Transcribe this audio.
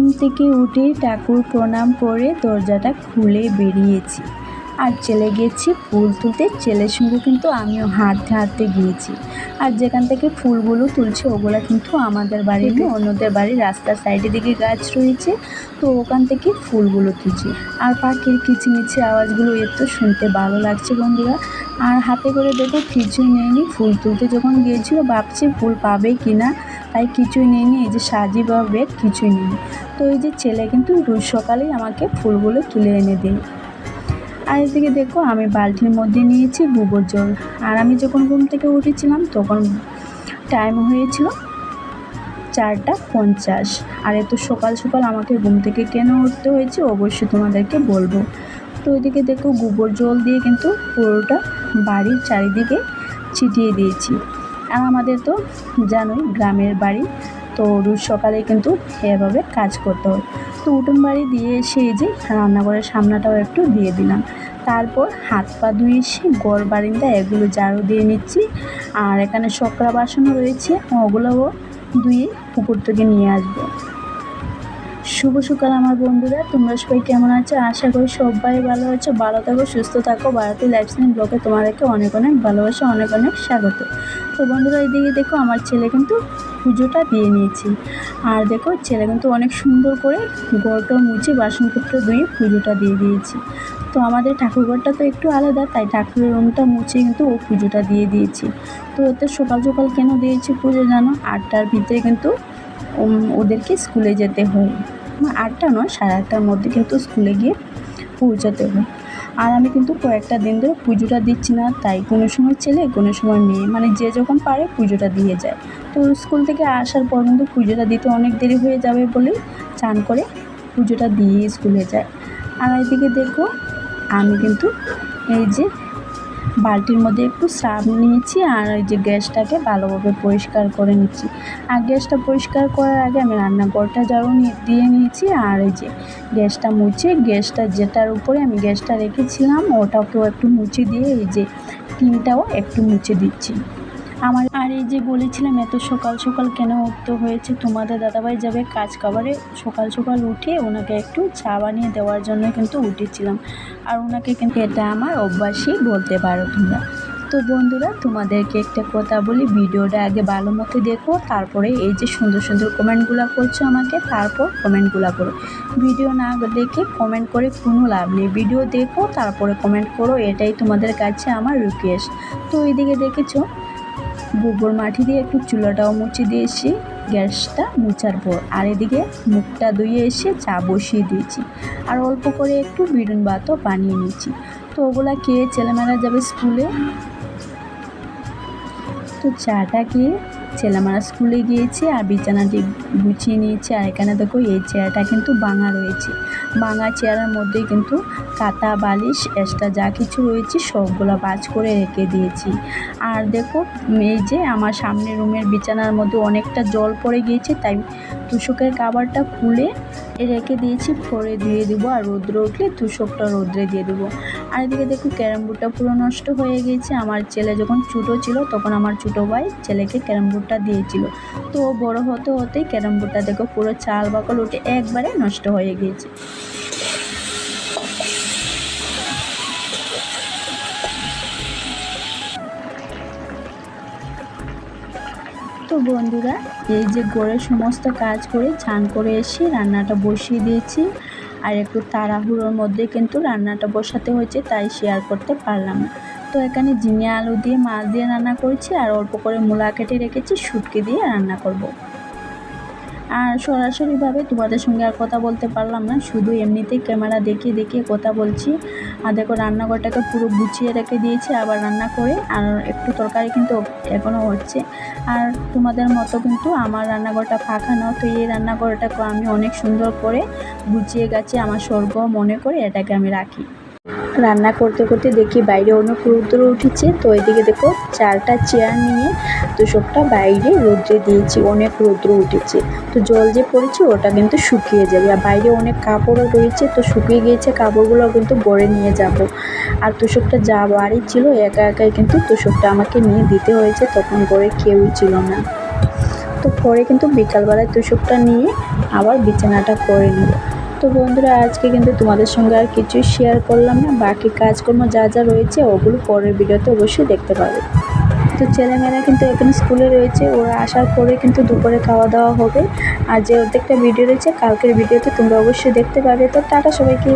ঘুম থেকে উঠে ঠাকুর প্রণাম করে দরজাটা খুলে বেরিয়েছি। আর চলে গেছি ফুল তুলতে। ছেলের সঙ্গে কিন্তু আমিও হাঁটতে হাঁটতে গিয়েছি। আর যেখান থেকে ফুলগুলো তুলছে ওগুলো কিন্তু আমাদের বাড়ির নয়, অন্যদের বাড়ির রাস্তার সাইডের দিকে গাছ রয়েছে। তো ওখান থেকে ফুলগুলো তুলছি। আর পাখির কিচিমিচি আওয়াজগুলো এত শুনতে ভালো লাগছে বন্ধুরা। আর হাতে করে দেখো কিছুই নেয়নি ফুল তুলতে যখন গিয়েছিল ভাবছি ফুল পাবে কি না তাই কিছুই নেয়নি এই যে সাজি বা বেগ কিছুই নেয়নি তো এই যে ছেলে কিন্তু রোজ সকালেই আমাকে ফুলগুলো তুলে এনে দেয়। আর এদিকে দেখো, আমি বালতির মধ্যে নিয়েছি গোবর জল। আর আমি যখন ঘুম থেকে উঠেছিলাম, তখন টাইম হয়েছিল চারটা পঞ্চাশ। আর এত সকাল সকাল আমাকে ঘুম থেকে কেন উঠতে হয়েছে, অবশ্যই তোমাদেরকে বলব। তো ওইদিকে দেখো, গোবর জল দিয়ে কিন্তু পুরোটা বাড়ির চারিদিকে ছিটিয়ে দিয়েছি। আর আমাদের তো জানোই, গ্রামের বাড়ি তো রোজ সকালে কিন্তু এভাবে কাজ করতে হয়। তো উঠোন বাড়ি দিয়ে এসে যে রান্নাঘরের সামনাটাও একটু দিয়ে দিলাম। তারপর হাত পা ধুয়ে এসে গড় বারিন্দা এগুলো ঝাড়ু দিয়ে নিচ্ছি। আর এখানে শকরা বাসনও রয়েছে, ওগুলোও ধুয়ে পুকুর থেকে নিয়ে আসব। শুভ সকাল আমার বন্ধুরা, তোমরা সবাই কেমন আছো? আশা করি সবাই ভালো আছো। ভালো থাকো, সুস্থ থাকো। ভারতীয় লাইফস্টাইল ব্লগে তোমাদেরকে অনেক অনেক ভালোবাসা, অনেক অনেক স্বাগত। তো বন্ধুরা, এইদিকে দেখো, আমার ছেলে কিন্তু পুজোটা দিয়ে নিয়েছি। আর দেখো ছেলে কিন্তু অনেক সুন্দর করে গড়টা মুছে বাসনপত্র ধুয়ে পুজোটা দিয়ে দিয়েছি। তো আমাদের ঠাকুরঘরটা তো একটু আলাদা, তাই ঠাকুরের রুমটা মুছে কিন্তু ও পুজোটা দিয়ে দিয়েছি। তো এতে সকাল সকাল কেন দিয়েছি পুজো জানো? আটটার ভিতরে কিন্তু ওদেরকে স্কুলে যেতে হয়। আটটা নয়, সাড়ে আটটার মধ্যে কিন্তু স্কুলে গিয়ে পৌঁছাতে হয়। আর আমি কিন্তু কয়েকটা দিন ধরে পুজোটা দিচ্ছি না, তাই কোনো সময় ছেলে, কোনো সময় মেয়ে। মানে যে যখন পারে পুজোটা দিয়ে যায়। তো স্কুল থেকে আসার পর কিন্তু পুজোটা দিতে অনেক দেরি হয়ে যাবে বলে চান করে পুজোটা দিয়ে স্কুলে যায়। আর এদিকে দেখো, আমি কিন্তু এই যে বালতির মধ্যে একটু সার্ফ নিয়েছি আর ওই যে গ্যাসটাকে ভালোভাবে পরিষ্কার করে নিচ্ছি। আর গ্যাসটা পরিষ্কার করার আগে আমি রান্নাঘরটা ঝাড়ু দিয়ে নিয়েছি আর এই যে গ্যাসটা মুছে, গ্যাসটা যেটার উপরে আমি গ্যাসটা রেখেছিলাম ওটাকেও একটু মুছে দিয়ে এই যে টিনটাও একটু মুছে দিচ্ছি। আমার আর এই যে বলেছিলাম, এত সকাল সকাল কেন উঠতে হয়েছে? তোমাদের দাদাভাই যাবে কাজ কাবারে সকাল সকাল উঠে ওনাকে একটু চা বানিয়ে দেওয়ার জন্য কিন্তু উঠেছিলাম। আর ওনাকে কিন্তু এটা আমার অভ্যাসই বলতে পারো তোমরা। তো বন্ধুরা, তোমাদেরকে একটা কথা বলি, ভিডিওটা আগে ভালো মতো দেখো, তারপরে এই যে সুন্দর সুন্দর কমেন্টগুলো করছ আমাকে, তারপর কমেন্টগুলো করো। ভিডিও না দেখে কমেন্ট করে কোনো লাভ নেই। ভিডিও দেখো, তারপরে কমেন্ট করো, এটাই তোমাদের কাছে আমার রিকোয়েস্ট তো এইদিকে দেখেছ গোবর মাটি দিয়ে একটু চুলাটাও মুছে দিয়েছি, গ্যাসটা মুছার পর। আর এদিকে মুখটা ধুয়ে এসে চা বসিয়ে দিয়েছি। আর অল্প করে একটু বিরুন ভাতও বানিয়ে নিয়েছি। তো ওগুলা খেয়ে ছেলেমেয়েরা যাবে স্কুলে। তো চাটা খেয়ে ছেলেমেয়েরা স্কুলে গিয়েছে আর বিছানাটি গুছিয়ে নিয়েছে। আর এখানে দেখো এই চেয়ারটা কিন্তু ভাঙা রয়েছে। ভাঙা চেয়ারের মধ্যে কিন্তু কাতা বালিশ, এক্সট্রা যা কিছু রয়েছে সবগুলো বাজ করে রেখে দিয়েছি। আর দেখো, এই যে আমার সামনে রুমের বিছানার মধ্যে অনেকটা জল পড়ে গিয়েছে, তাই তুষকের কাবারটা খুলে রেখে দিয়েছি পরে দিয়ে দেবো আর রৌদ্র উঠলে তুষকটা রৌদ্রে দিয়ে দেবো। আর এদিকে দেখো, ক্যারাম বোর্ডটা পুরো নষ্ট হয়ে গিয়েছে। আমার ছেলে যখন ছোটো ছিল, তখন আমার ছোটো ভাই ছেলেকে ক্যারাম বোর্ডটা দিয়েছিল। তো বড় হতে হতে ক্যারাম বোর্ডটা দেখো পুরো চাল বাকল উঠে একবারে নষ্ট হয়ে গিয়েছে। তো বন্ধুরা, এই যে গড়ের সমস্ত কাজ করে চান করে এসে রান্নাটা বসিয়ে দিয়েছি। আর একটু তাড়াহুড়োর মধ্যে কিন্তু রান্নাটা বসাতে হয়েছে, তাই শেয়ার করতে পারলাম না। তো এখানে ঝিঙে আলু দিয়ে, মাছ দিয়ে রান্না করেছি আর অল্প করে মূলা কেটে রেখেছি, শুটকি দিয়ে রান্না করব। আর সরাসরিভাবে তোমাদের সঙ্গে আর কথা বলতে পারলাম না, শুধু এমনিতেই ক্যামেরা দেখিয়ে দেখিয়ে কথা বলছি। আর দেখো রান্নাঘরটাকে পুরো গুছিয়ে রেখে দিয়েছি, আবার রান্না করে, আর একটু তরকারি কিন্তু এখনও হচ্ছে। আর তোমাদের মতো কিন্তু আমার রান্নাঘরটা ফাঁকা নাও তো এই রান্নাঘরটাকে আমি অনেক সুন্দর করে গুছিয়ে গেছি আমার স্বর্গ মনে করে এটাকে আমি রাখি। রান্না করতে করতে দেখি বাইরে অনেক রৌদ্র উঠেছে। তো এদিকে দেখো চারটা চেয়ার নিয়ে তোষকটা বাইরে রৌদ্রে দিয়েছি, অনেক রৌদ্র উঠেছে। তো জল যে পড়েছে ওটা কিন্তু শুকিয়ে যাবে। আর বাইরে অনেক কাপড়ও রয়েছে, তো শুকিয়ে গিয়েছে কাপড়গুলো কিন্তু গড়ে নিয়ে যাব। আর তোষকটা যা বাড়ি ছিল, একা একাই কিন্তু তোষকটা আমাকে নিয়ে দিতে হয়েছে, তখন গড়ে কেউই ছিল না। তো পরে কিন্তু বিকালবেলায় তুষকটা নিয়ে আবার বিছানাটা করে নিব তো বন্ধুরা, আজকে কিন্তু তোমাদের সঙ্গে আর কিছুই শেয়ার করলাম না। বাকি কাজকর্ম যা যা রয়েছে, ওগুলো পরের ভিডিওতে অবশ্যই দেখতে পাবে। তো ছেলেমেয়েরা কিন্তু এখানে স্কুলে রয়েছে, ওরা আসার পরে কিন্তু দুপুরে খাওয়া দাওয়া হবে। আর যে অর্ধেকটা ভিডিও রয়েছে, কালকের ভিডিওতে তোমরা অবশ্যই দেখতে পাবে। তো টাটা সবাইকে।